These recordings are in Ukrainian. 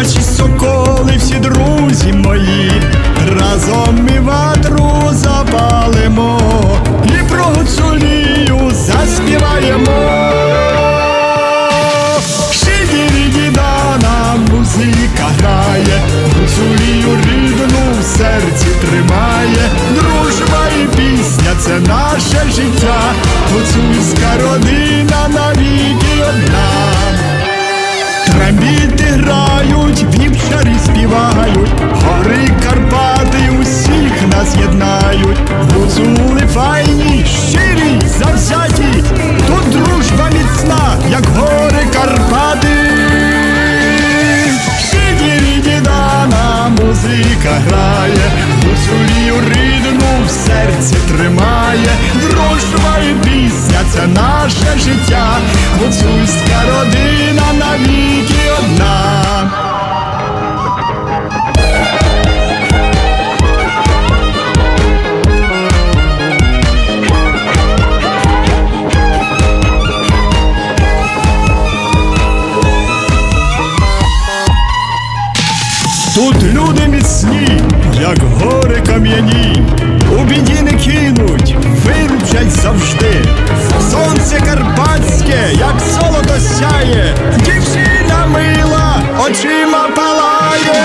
наші соколи, всі друзі мої, разом ми ватру запалимо і про гуцулію заспіваємо. Шиді-ріді-дана музика грає, гуцулію рідну в серці тримає, дружба і пісня це наше життя, гуцульська родина грає, гуцулію рідну в серці тримає, дружба і пісня це наше життя, гуцульська родина навіки одна. Тут люди як гори кам'яні, у біді не кинуть, виручать завжди. Сонце карпатське, як золото сяє, дівчина мила, очима палає.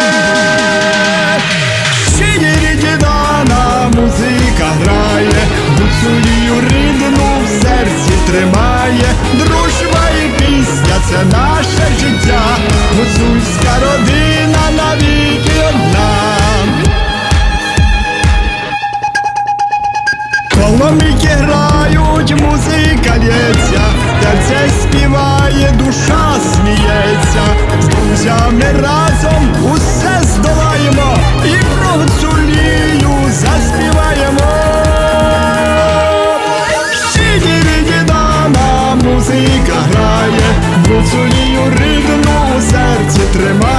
Щирі дідана музика грає, гуцулію рідну в серці тримає, дружба і пісня це наше життя, гуцульська Соломіки грають, музика лється, Терце співає, душа сміється, з друзями разом усе здолаємо і про цю лію заспіваємо. Сіді відідана музика грає, Гуцулію цулію у серці тримає.